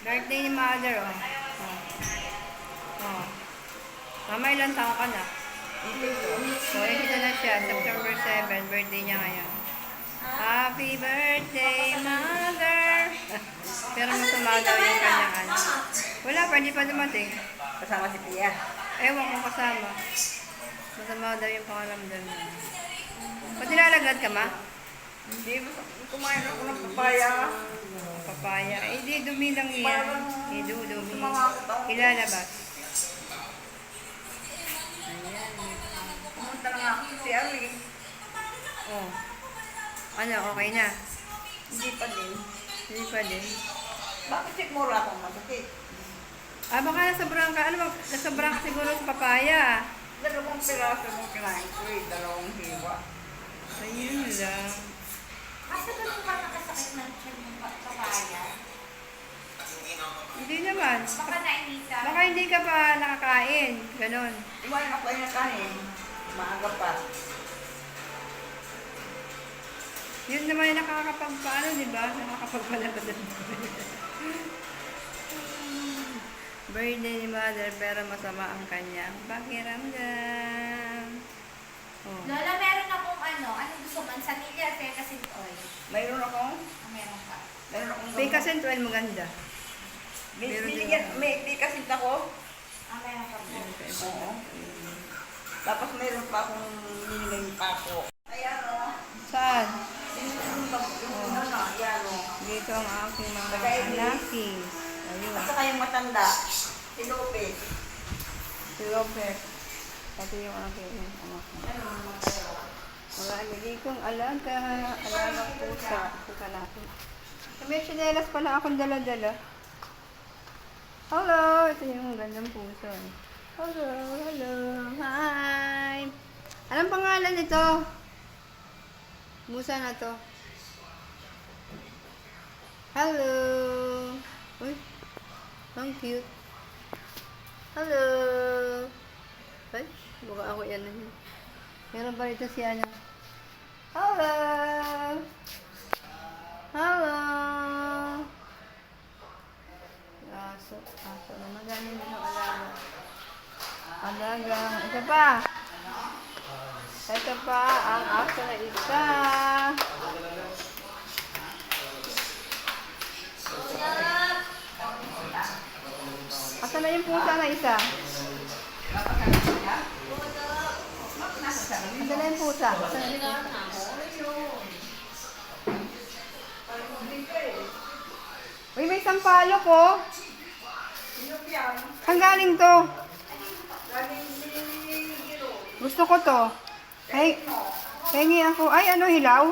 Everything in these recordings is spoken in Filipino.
Birthday ni mother, oh. Oh. oh. Mama, ilan taon ka na? So, ito na siya. September 7, birthday niya ngayon. Happy birthday, mother! Pero masama daw yung kanyang ano. Wala pa, hindi pa dumating. Kasama si Pia. Ewan ko kasama. Masama daw yung pangalamdam niya. Ba't nilalagad ka, ma? Hindi, kumain ako ng papaya. Papaya. Eh, di, dumi lang yan. Eh, du, dumi. Ilalabas. Pumunta na nga ako CR eh. Oh. Ano, okay na? Hindi pa din. Hindi pa din. Bakit sikmura akong masakit? Ah, baka nasobrang ka. Ano ba? Nasobrang ka siguro sa papaya. Dalawang piraso mong kinain ko eh. Dalawang hiwa. Ayun lang. Basta ganun ka nakasakit ng tiyan ng papaya. Hindi naman. Baka nainita. Baka hindi ka pa nakakain. Ganon. Kumain ako ng kanin. Maaga pa. Yun naman yung nakakapagpaano, di ba? Nakakapagpalabas Birthday ni mother, pero masama ang kanyang pakiramdam. Oh. Lola, meron akong ano, anong gusto mo? Sanilla, Pecasin oil. Mayroon akong, Ah, meron ka. mayroon akong May kasi tuwan maganda. May, Meron din binigyan, ako. may ikasit ako. Ah, meron ka po. Oo. Tapos mayroon pa akong minimum pako. Ayan o. Saan? Yung bag- yung ano ayan o. Dito ang aking mga Bagay anakis. Ayun. At saka yung matanda, si Lopez. Si Robert. Pati yung aking anak. Ano naman kayo? Mga amigikong alaga, alagang pusa. Pusa natin. May chinelas pala akong dala-dala. Hello! Ito yung gandang puso. Hello! Hello! Hi! Anong pangalan nito? Musa na to. Hello! Uy! Ang cute. Hello! Ay, baka ako yan na yun. Meron pa rito si ano. Magaling din ang alaga. Alaga. Ito pa. Ito pa ang aso na isa. Asa na yung pusa na isa? Asa na yung pusa? Asa na yung Uy, may sampalok oh. Saan galing to? Gusto ko to. Ay, hingi ako. Ay, ano, hilaw?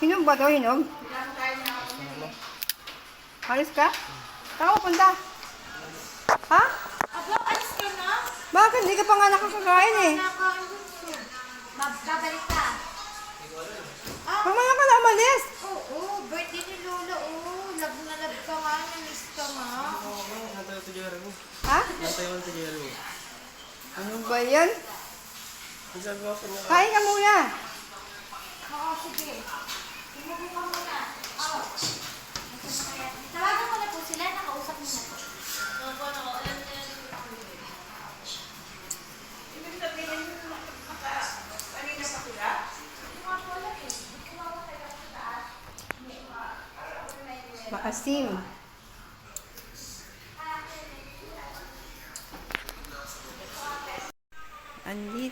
Hinog ba to, hinog? Alis ka? Ka pupunta? Ha? Aba, alis ka na? Bakit? Hindi ka pa nga nakakakain eh. Babalik ka. Mamaya ka na umalis. Oo, birthday ni Lola. Oo, love na love ka nga. Namiss ka nga. Ha? Ano ba yan? Kain ka muna. Oo, sige. Tumubo ka muna. Oo. Tawagan ko na po sila. Nakausap mo na po. Ibig sabihin, kanina pa sila? Maasim.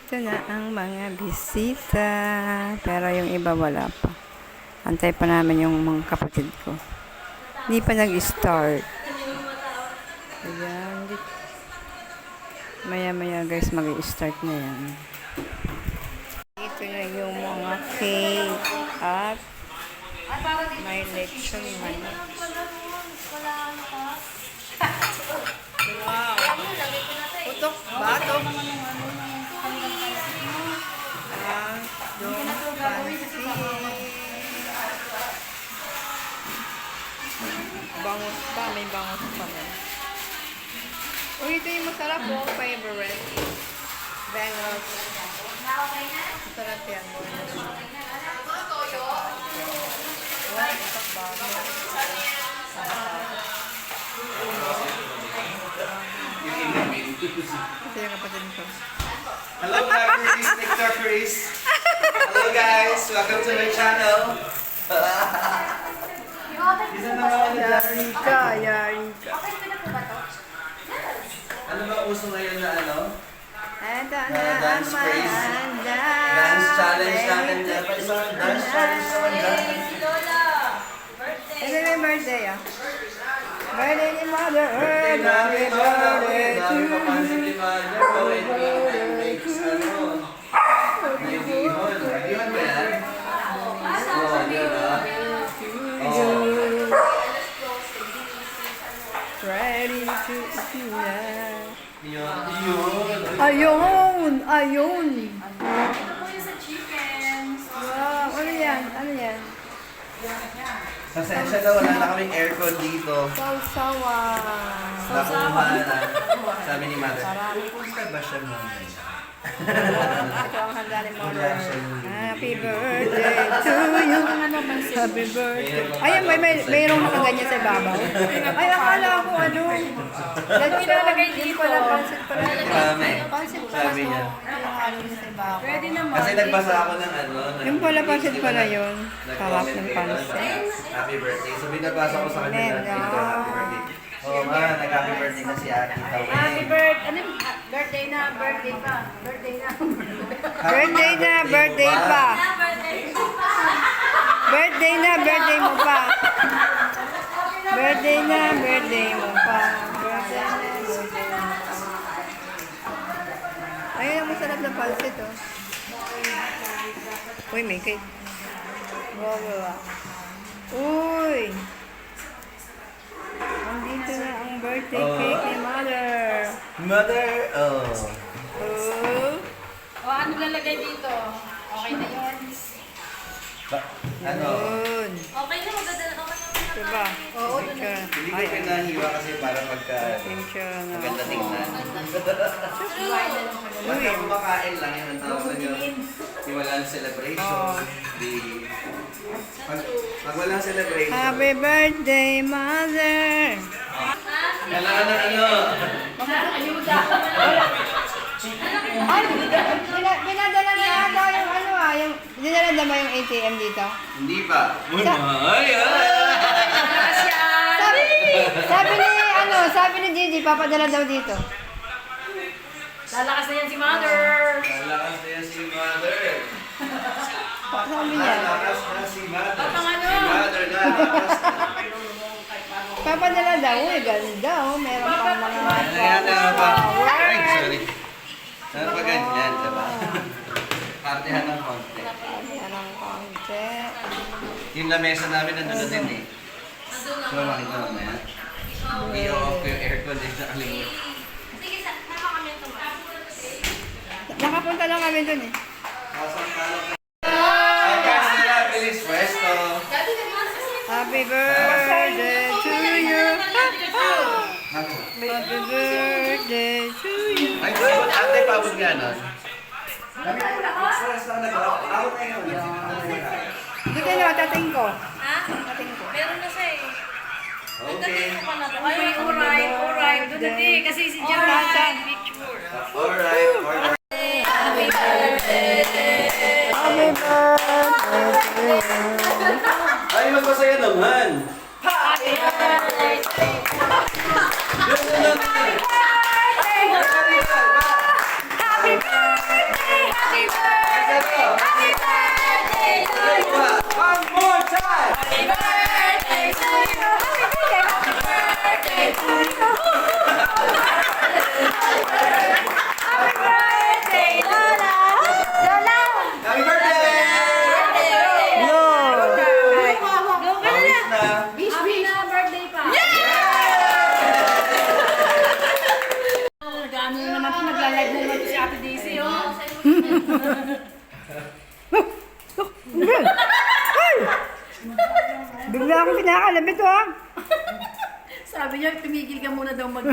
Andito na ang mga bisita. Pero yung iba wala pa. Antay pa namin yung mga kapatid ko. Hindi pa nag-start. Ayan. Maya-maya guys mag-start na yan. Dito na yung mga cake at may lechon manok. Wow! Putok, bato yung pansin. Bangos pa, may bangos pa na. Uy, ito yung masarap po, favorite. Bangos. Masarap yan po. Wala, ipak bangos. Ito yung kapatid ko. Hello, Black Chris, Victor Chris. Hello, guys. Welcome to my channel. Isa na ba? mga ano dyan. Yarika, yarika. Open ko na po ba to? Ano ba uso ngayon na ano? Ito na Na dance craze. Dance challenge natin dyan. Pa isang dance challenge naman dyan. Si Lola! Birthday! Ah. Birthday ni Mother Birthday Earth. Happy Mother. birthday to Dami pa pansin ni Mother. Oh, ito yung makes ano. Yung bihon. Bihon ba yan? Oo, di ba? Oo. Ready to eat na. Yun. Yun. Ayun! Ayun! Ito po yung sa chicken. Wow! Ano yan? Ano yan? Pasensya na, wala na kaming aircon dito. Sausawa! Nakuha na. Sabi ni Mother. Kumusta ba siya naman? Ito ang handa ni Mother. Happy birthday to you! Happy birthday! Ayun, may, may, mayroong nakaganyan sa ibabaw. Ay, akala ko ano. Ilalagay dito. pala, pansit pala. Pansit pala Sabi niya. Pwede Kasi nagbasa ako ng ano. ng- Yung pala pansit pala yun. Nag-comment ng pansit. Happy birthday. So binabasa ko sa ah. happy birthday. Oo nga, nag-happy birthday na si Ate Tawin. Happy birthday! Ano yung ah, birthday na? Birthday pa. Birthday na. Birthday na, birthday pa. birthday na, birthday mo pa. Birthday na, birthday mo pa. Birthday na, birthday mo pa. Ayun ang masarap na pansit, oh. Uy, may cake. Wow. Uy! Andito na ang birthday Oh. cake. Mother, oh. Oh. O, ano lalagay dito? Okay na yun. Ba- ano? Yun. Okay na, magdadala ka naman. Diba? Oo, Picture. Hindi ko pinahiwa kasi para pagka picture na. maganda tingnan. Uy. Basta kumakain lang yun ang tawag nyo. Di walang celebration. Oo. Di... Pag, pag walang celebration, Happy birthday, Mother! Kailangan na ano. Ay, dina- dinadala na yata yung ano ah, yung, dinala na ba yung ATM dito? Hindi pa. Sa- Ay, ay! Sabi, sabi ni, ano, sabi ni Gigi, papadala daw dito. Lalakas na yan si Mother. Lalakas na yan si Mother. Sabi niya, Lalakas na si Mother. Papang ano? Si Mother, lalakas na. papadala daw, uy, ganda oh, meron pang mga Ayan na pa. Ay, flowers. sorry. Ano pa ganyan, diba? Partihan ng konti. Yan ang konti. Yung lamesa namin nandun din eh. So, makita mo na yan. I-off ko yung aircon din sa kalimutan. Sige, sa, mama kami ito. Nakapunta lang kami dun eh. Happy birthday to you. Happy birthday to you. Ay, pabot, ate, pabot nga nun. Kami, oras na nag-out. Out na yun. Dito na, tating ko. Ha? Meron na siya eh. Okay. Ay, alright, alright. Din. Kasi si Jerry Alright. picture. Alright, alright. Happy birthday to you. Ay, mas masaya naman. Ate Daisy, oh. Bigla akong pinakalabit oh. Sabi niya, tumigil ka muna daw mag-